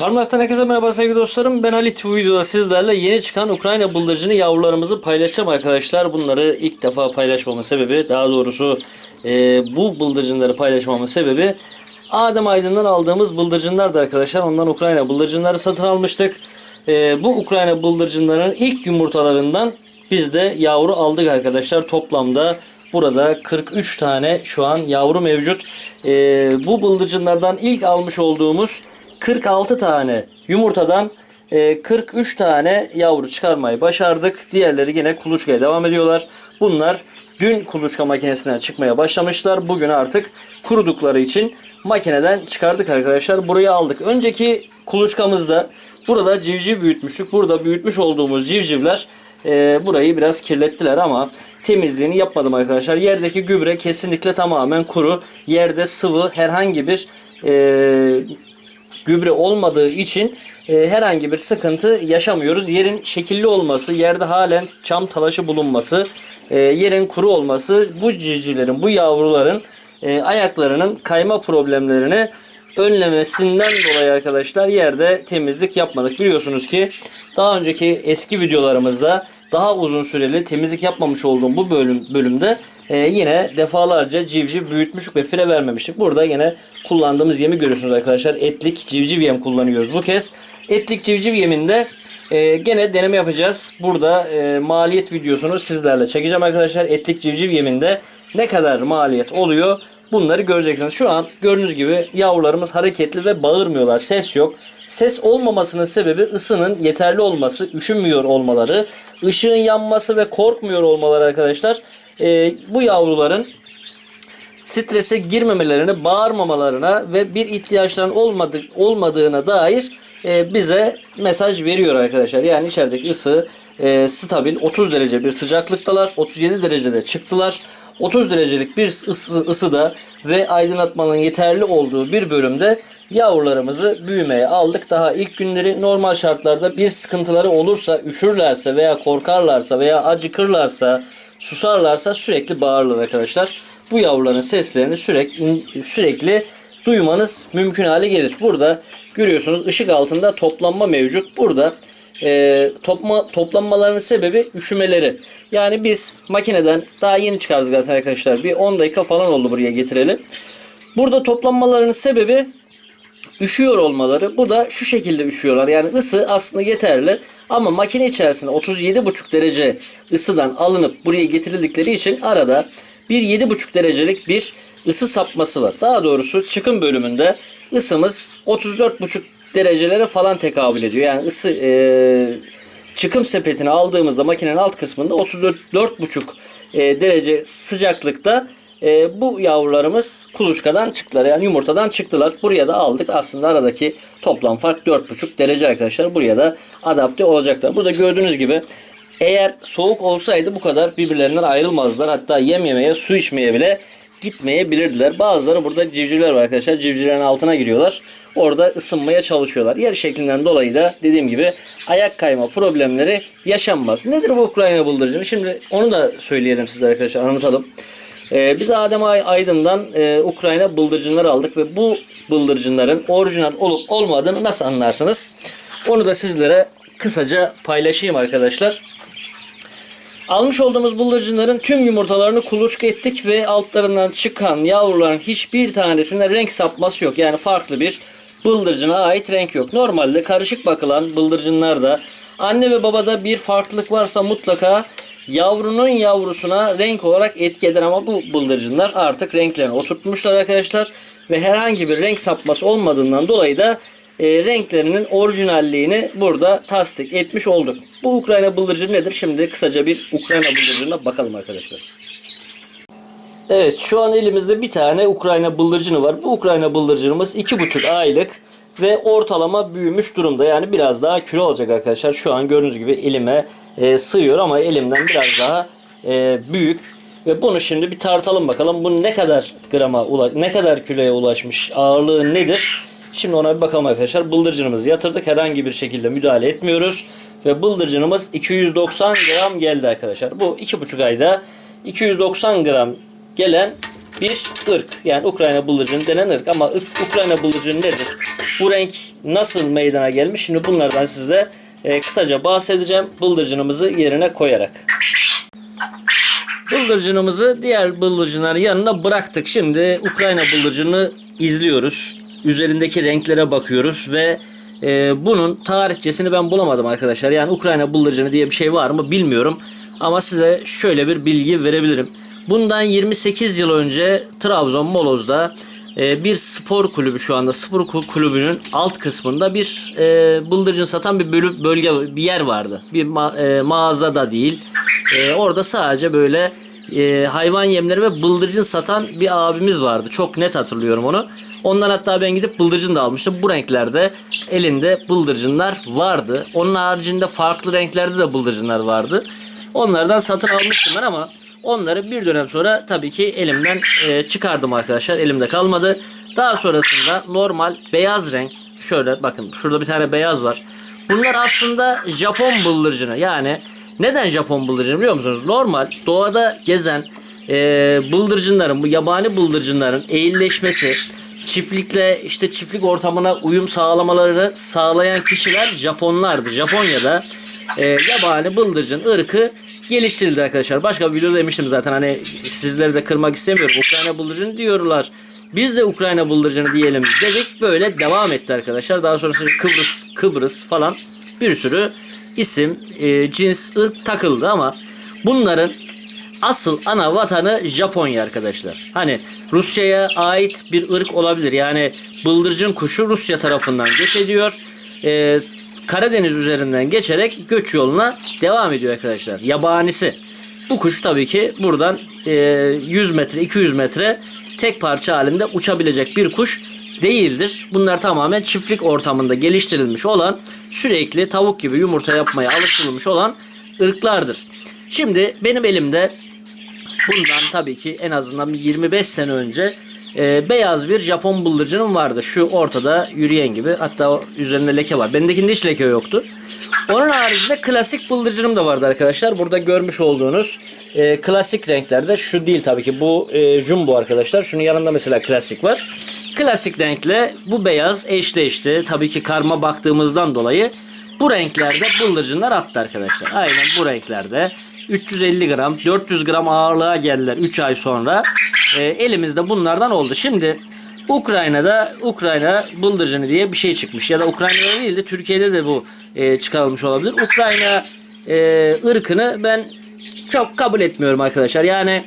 Farmlife'den herkese merhaba sevgili dostlarım. Ben Halit bu videoda sizlerle yeni çıkan Ukrayna bıldırcını yavrularımızı paylaşacağım arkadaşlar. Bunları ilk defa paylaşmamın sebebi daha doğrusu e, bu bıldırcınları paylaşmamın sebebi Adem Aydın'dan aldığımız bıldırcınlardı arkadaşlar. Ondan Ukrayna bıldırcınları satın almıştık. E, bu Ukrayna bıldırcınların ilk yumurtalarından biz de yavru aldık arkadaşlar. Toplamda Burada 43 tane şu an yavru mevcut. E, bu bıldırcınlardan ilk almış olduğumuz 46 tane yumurtadan e, 43 tane yavru çıkarmayı başardık. Diğerleri yine kuluçkaya devam ediyorlar. Bunlar dün kuluçka makinesinden çıkmaya başlamışlar. Bugün artık kurudukları için makineden çıkardık arkadaşlar. Buraya aldık. Önceki kuluçkamızda burada civciv büyütmüştük. Burada büyütmüş olduğumuz civcivler e, burayı biraz kirlettiler ama temizliğini yapmadım arkadaşlar. Yerdeki gübre kesinlikle tamamen kuru. Yerde sıvı herhangi bir e, gübre olmadığı için e, herhangi bir sıkıntı yaşamıyoruz. Yerin şekilli olması, yerde halen çam talaşı bulunması, e, yerin kuru olması bu civcivlerin, bu yavruların e, ayaklarının kayma problemlerini önlemesinden dolayı arkadaşlar yerde temizlik yapmadık. Biliyorsunuz ki daha önceki eski videolarımızda daha uzun süreli temizlik yapmamış olduğum bu bölüm bölümde e, yine defalarca civciv büyütmüş ve fire vermemiştik. Burada yine kullandığımız yemi görüyorsunuz arkadaşlar. Etlik civciv yem kullanıyoruz bu kez. Etlik civciv yeminde e, gene deneme yapacağız. Burada e, maliyet videosunu sizlerle çekeceğim arkadaşlar. Etlik civciv yeminde ne kadar maliyet oluyor Bunları göreceksiniz. Şu an gördüğünüz gibi yavrularımız hareketli ve bağırmıyorlar. Ses yok. Ses olmamasının sebebi ısının yeterli olması, üşünmüyor olmaları, ışığın yanması ve korkmuyor olmaları arkadaşlar. Ee, bu yavruların strese girmemelerine, bağırmamalarına ve bir ihtiyaçların olmadık, olmadığına dair e, bize mesaj veriyor arkadaşlar. Yani içerideki ısı e, stabil 30 derece bir sıcaklıktalar. 37 derecede çıktılar. 30 derecelik bir ısı, ısıda ve aydınlatmanın yeterli olduğu bir bölümde yavrularımızı büyümeye aldık. Daha ilk günleri normal şartlarda bir sıkıntıları olursa, üşürlerse veya korkarlarsa veya acıkırlarsa, susarlarsa sürekli bağırırlar arkadaşlar. Bu yavruların seslerini sürekli sürekli duymanız mümkün hale gelir. Burada görüyorsunuz ışık altında toplanma mevcut. Burada e, topma, toplanmalarının sebebi üşümeleri. Yani biz makineden daha yeni çıkardık zaten arkadaşlar. Bir 10 dakika falan oldu buraya getirelim. Burada toplanmalarının sebebi üşüyor olmaları. Bu da şu şekilde üşüyorlar. Yani ısı aslında yeterli ama makine içerisinde 37,5 derece ısıdan alınıp buraya getirildikleri için arada bir 7,5 derecelik bir ısı sapması var. Daha doğrusu çıkım bölümünde ısımız 34,5 derecelere falan tekabül ediyor. Yani ısı e, çıkım sepetini aldığımızda makinenin alt kısmında 34,5 e, derece sıcaklıkta e, bu yavrularımız kuluçkadan çıktılar. Yani yumurtadan çıktılar. Buraya da aldık. Aslında aradaki toplam fark 4,5 derece arkadaşlar. Buraya da adapte olacaklar. Burada gördüğünüz gibi eğer soğuk olsaydı bu kadar birbirlerinden ayrılmazlar. Hatta yem yemeye, su içmeye bile gitmeyebilirdiler. Bazıları burada civcivler var arkadaşlar. Civcivlerin altına giriyorlar. Orada ısınmaya çalışıyorlar. Yer şeklinden dolayı da dediğim gibi ayak kayma problemleri yaşanmaz. Nedir bu Ukrayna bıldırcını? Şimdi onu da söyleyelim size arkadaşlar anlatalım. Ee, biz Adem Aydın'dan e, Ukrayna bıldırcınları aldık ve bu bıldırcınların orijinal olup olmadığını nasıl anlarsınız? Onu da sizlere kısaca paylaşayım arkadaşlar. Almış olduğumuz bıldırcınların tüm yumurtalarını kuluçka ettik ve altlarından çıkan yavruların hiçbir tanesinde renk sapması yok. Yani farklı bir bıldırcına ait renk yok. Normalde karışık bakılan bıldırcınlarda anne ve babada bir farklılık varsa mutlaka yavrunun yavrusuna renk olarak etki eder ama bu bıldırcınlar artık renklerini oturtmuşlar arkadaşlar ve herhangi bir renk sapması olmadığından dolayı da e, renklerinin orijinalliğini burada tasdik etmiş olduk. Bu Ukrayna bıldırcını nedir? Şimdi kısaca bir Ukrayna bıldırcınına bakalım arkadaşlar. Evet şu an elimizde bir tane Ukrayna bıldırcını var. Bu Ukrayna bıldırcınımız 2,5 aylık ve ortalama büyümüş durumda. Yani biraz daha kilo olacak arkadaşlar. Şu an gördüğünüz gibi elime e, sığıyor ama elimden biraz daha e, büyük. Ve bunu şimdi bir tartalım bakalım. Bu ne kadar grama, ne kadar kiloya ulaşmış, ağırlığı nedir? Şimdi ona bir bakalım arkadaşlar. Bıldırcınımızı yatırdık. Herhangi bir şekilde müdahale etmiyoruz. Ve bıldırcınımız 290 gram geldi arkadaşlar. Bu 2,5 ayda 290 gram gelen bir ırk. Yani Ukrayna bıldırcını denen ırk. Ama Ukrayna bıldırcını nedir? bu renk nasıl meydana gelmiş? Şimdi bunlardan size e, kısaca bahsedeceğim. Bıldırcınımızı yerine koyarak. Bıldırcınımızı diğer bıldırcınların yanına bıraktık. Şimdi Ukrayna bıldırcını izliyoruz. Üzerindeki renklere bakıyoruz ve e, bunun tarihçesini ben bulamadım arkadaşlar. Yani Ukrayna bıldırcını diye bir şey var mı bilmiyorum. Ama size şöyle bir bilgi verebilirim. Bundan 28 yıl önce Trabzon Moloz'da e, bir spor kulübü şu anda spor kul- kulübünün alt kısmında bir e, bıldırcın satan bir bölü- bölge bir yer vardı. Bir ma- e, mağaza değil. E, orada sadece böyle e, hayvan yemleri ve bıldırcın satan bir abimiz vardı. Çok net hatırlıyorum onu. Ondan hatta ben gidip bıldırcın da almıştım. Bu renklerde elinde bıldırcınlar vardı. Onun haricinde farklı renklerde de bıldırcınlar vardı. Onlardan satın almıştım ben ama onları bir dönem sonra tabii ki elimden e, çıkardım arkadaşlar. Elimde kalmadı. Daha sonrasında normal beyaz renk şöyle bakın şurada bir tane beyaz var. Bunlar aslında Japon bıldırcını. Yani neden Japon bıldırcını biliyor musunuz? Normal doğada gezen e, bıldırcınların bu yabani bıldırcınların eğilleşmesi çiftlikle işte çiftlik ortamına uyum sağlamaları sağlayan kişiler Japonlardı. Japonya'da e, yabani bıldırcın ırkı geliştirildi arkadaşlar. Başka bir videoda demiştim zaten hani sizleri de kırmak istemiyorum. Ukrayna bıldırcını diyorlar. Biz de Ukrayna bıldırcını diyelim dedik. Böyle devam etti arkadaşlar. Daha sonrasında Kıbrıs, Kıbrıs falan bir sürü isim, e, cins, ırk takıldı ama bunların asıl ana vatanı Japonya arkadaşlar. Hani Rusya'ya ait bir ırk olabilir. Yani bıldırcın kuşu Rusya tarafından göç ediyor. Ee, Karadeniz üzerinden geçerek göç yoluna devam ediyor arkadaşlar. Yabanisi. Bu kuş tabii ki buradan e, 100 metre 200 metre tek parça halinde uçabilecek bir kuş değildir. Bunlar tamamen çiftlik ortamında geliştirilmiş olan sürekli tavuk gibi yumurta yapmaya alıştırılmış olan ırklardır. Şimdi benim elimde bundan tabii ki en azından bir 25 sene önce e, beyaz bir Japon bıldırcının vardı. Şu ortada yürüyen gibi. Hatta üzerinde leke var. Bendekinde hiç leke yoktu. Onun haricinde klasik bıldırcınım da vardı arkadaşlar. Burada görmüş olduğunuz e, klasik renklerde şu değil tabii ki. Bu e, jumbo arkadaşlar. Şunun yanında mesela klasik var. Klasik renkle bu beyaz eşleşti. Tabii ki karma baktığımızdan dolayı bu renklerde bıldırcınlar attı arkadaşlar. Aynen bu renklerde. 350 gram, 400 gram ağırlığa geldiler 3 ay sonra. E, elimizde bunlardan oldu. Şimdi Ukrayna'da Ukrayna bıldırcını diye bir şey çıkmış. Ya da Ukrayna'da değil de Türkiye'de de bu e, çıkarılmış olabilir. Ukrayna e, ırkını ben çok kabul etmiyorum arkadaşlar. Yani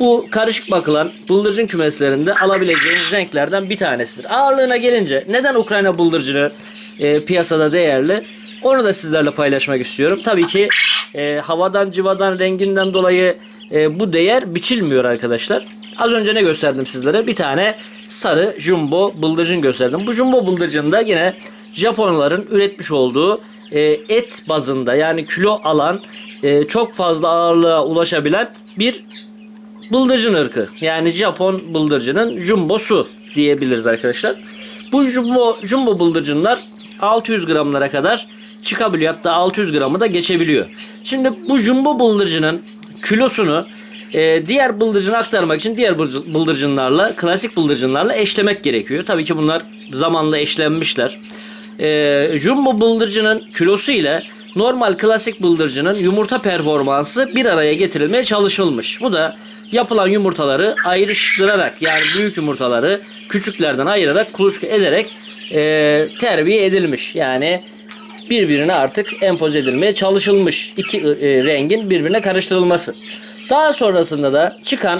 bu karışık bakılan bıldırcın kümeslerinde alabileceğiniz renklerden bir tanesidir. Ağırlığına gelince neden Ukrayna bıldırcını e, piyasada değerli? Onu da sizlerle paylaşmak istiyorum. Tabii ki e, havadan, civadan, renginden dolayı e, bu değer biçilmiyor arkadaşlar. Az önce ne gösterdim sizlere? Bir tane sarı jumbo bıldırcın gösterdim. Bu jumbo bıldırcın da yine Japonların üretmiş olduğu e, et bazında yani kilo alan e, çok fazla ağırlığa ulaşabilen bir bıldırcın ırkı. Yani Japon bıldırcının jumbosu diyebiliriz arkadaşlar. Bu jumbo, jumbo bıldırcınlar 600 gramlara kadar çıkabiliyor. Hatta 600 gramı da geçebiliyor. Şimdi bu jumbo bıldırcının kilosunu e, diğer bıldırcına aktarmak için diğer bıldır- bıldırcınlarla, klasik bıldırcınlarla eşlemek gerekiyor. Tabii ki bunlar zamanla eşlenmişler. E, jumbo bıldırcının kilosu ile normal klasik bıldırcının yumurta performansı bir araya getirilmeye çalışılmış. Bu da yapılan yumurtaları ayrıştırarak yani büyük yumurtaları küçüklerden ayırarak kuluçka ederek e, terbiye edilmiş. Yani birbirine artık empoze edilmeye çalışılmış. iki e, rengin birbirine karıştırılması. Daha sonrasında da çıkan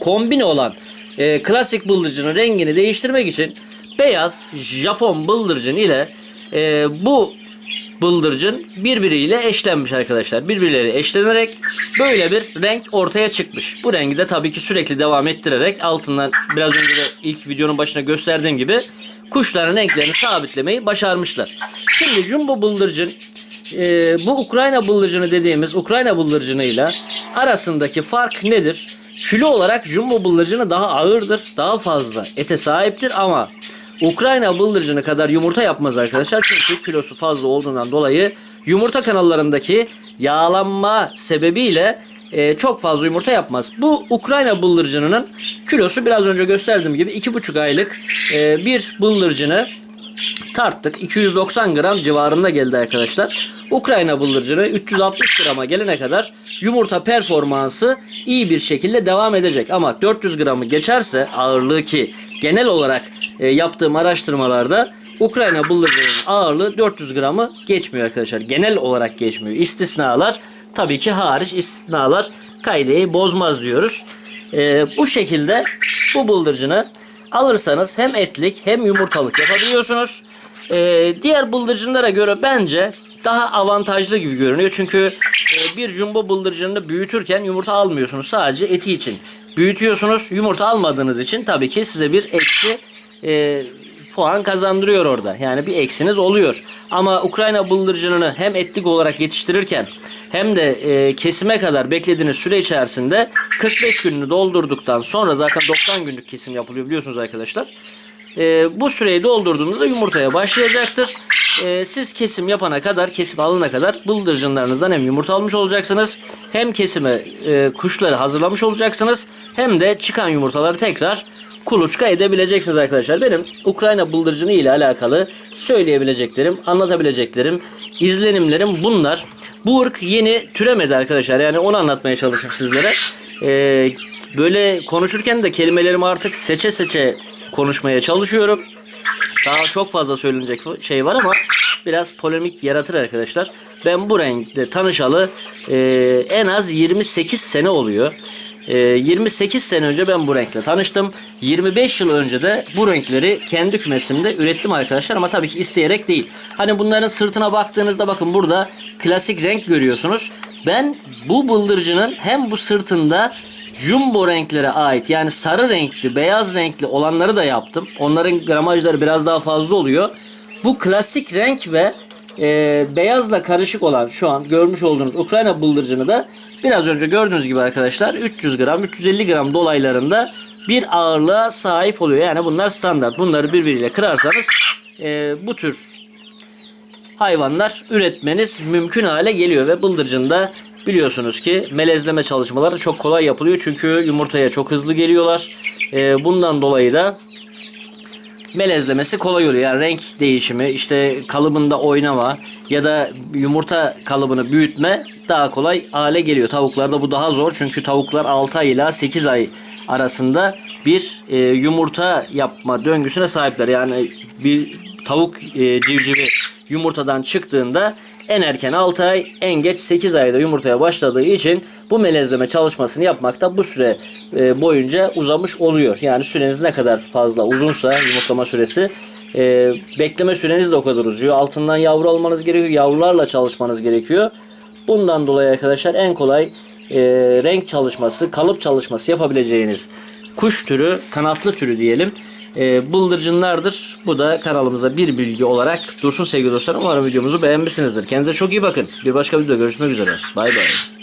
kombine olan e, klasik bıldırcının rengini değiştirmek için beyaz Japon bıldırcın ile e, bu bıldırcın birbiriyle eşlenmiş arkadaşlar. Birbirleri eşlenerek böyle bir renk ortaya çıkmış. Bu rengi de tabii ki sürekli devam ettirerek altından biraz önce de ilk videonun başına gösterdiğim gibi kuşların renklerini sabitlemeyi başarmışlar. Şimdi jumbo bıldırcın e, bu Ukrayna bıldırcını dediğimiz Ukrayna bıldırcınıyla arasındaki fark nedir? Kilo olarak jumbo bıldırcını daha ağırdır, daha fazla ete sahiptir ama Ukrayna bıldırcını kadar yumurta yapmaz arkadaşlar. Çünkü kilosu fazla olduğundan dolayı yumurta kanallarındaki yağlanma sebebiyle e, çok fazla yumurta yapmaz. Bu Ukrayna bıldırcınının kilosu biraz önce gösterdiğim gibi 2,5 aylık e, bir bıldırcını tarttık. 290 gram civarında geldi arkadaşlar. Ukrayna bıldırcını 360 grama gelene kadar yumurta performansı iyi bir şekilde devam edecek. Ama 400 gramı geçerse ağırlığı ki genel olarak e, yaptığım araştırmalarda Ukrayna bıldırcının ağırlığı 400 gramı geçmiyor arkadaşlar. Genel olarak geçmiyor. İstisnalar tabii ki hariç istisnalar kaideyi bozmaz diyoruz. E, bu şekilde bu bıldırcını alırsanız hem etlik hem yumurtalık yapabiliyorsunuz. Ee, diğer bıldırcınlara göre bence daha avantajlı gibi görünüyor. Çünkü e, bir jumbo bıldırcını büyütürken yumurta almıyorsunuz. Sadece eti için büyütüyorsunuz. Yumurta almadığınız için tabii ki size bir eksi e, puan kazandırıyor orada. Yani bir eksiniz oluyor. Ama Ukrayna bıldırcınını hem etlik olarak yetiştirirken hem de e, kesime kadar beklediğiniz süre içerisinde 45 gününü doldurduktan sonra zaten 90 günlük kesim yapılıyor biliyorsunuz arkadaşlar. E, bu süreyi doldurduğunuzda yumurtaya başlayacaktır. E, siz kesim yapana kadar, kesim alana kadar bıldırcınlarınızdan hem yumurta almış olacaksınız. Hem kesime e, kuşları hazırlamış olacaksınız. Hem de çıkan yumurtaları tekrar kuluçka edebileceksiniz arkadaşlar. Benim Ukrayna bıldırcını ile alakalı söyleyebileceklerim, anlatabileceklerim, izlenimlerim bunlar. Bu ırk yeni türemedi arkadaşlar. Yani onu anlatmaya çalıştım sizlere. Ee, böyle konuşurken de kelimelerimi artık seçe seçe konuşmaya çalışıyorum. Daha çok fazla söylenecek şey var ama biraz polemik yaratır arkadaşlar. Ben bu renkle tanışalı e, en az 28 sene oluyor. E, 28 sene önce ben bu renkle tanıştım. 25 yıl önce de bu renkleri kendi kümesimde ürettim arkadaşlar ama tabii ki isteyerek değil. Hani bunların sırtına baktığınızda bakın burada klasik renk görüyorsunuz. Ben bu bıldırcının hem bu sırtında jumbo renklere ait yani sarı renkli, beyaz renkli olanları da yaptım. Onların gramajları biraz daha fazla oluyor. Bu klasik renk ve e, beyazla karışık olan şu an görmüş olduğunuz Ukrayna bıldırcını da biraz önce gördüğünüz gibi arkadaşlar 300 gram 350 gram dolaylarında bir ağırlığa sahip oluyor. Yani bunlar standart. Bunları birbiriyle kırarsanız e, bu tür hayvanlar üretmeniz mümkün hale geliyor ve bıldırcında biliyorsunuz ki melezleme çalışmaları çok kolay yapılıyor çünkü yumurtaya çok hızlı geliyorlar. Ee, bundan dolayı da melezlemesi kolay oluyor. Yani renk değişimi, işte kalıbında oynama ya da yumurta kalıbını büyütme daha kolay hale geliyor. Tavuklarda bu daha zor çünkü tavuklar 6 ay ile 8 ay arasında bir e, yumurta yapma döngüsüne sahipler. Yani bir tavuk e, civcivi yumurtadan çıktığında en erken 6 ay, en geç 8 ayda yumurtaya başladığı için bu melezleme çalışmasını yapmakta bu süre e, boyunca uzamış oluyor. Yani süreniz ne kadar fazla uzunsa yumurtlama süresi e, bekleme süreniz de o kadar uzuyor. Altından yavru almanız gerekiyor. Yavrularla çalışmanız gerekiyor. Bundan dolayı arkadaşlar en kolay e, renk çalışması, kalıp çalışması yapabileceğiniz kuş türü, kanatlı türü diyelim. E, bıldırcınlardır. Bu da kanalımıza bir bilgi olarak dursun sevgili dostlar. Umarım videomuzu beğenmişsinizdir. Kendinize çok iyi bakın. Bir başka videoda görüşmek üzere. Bay bay.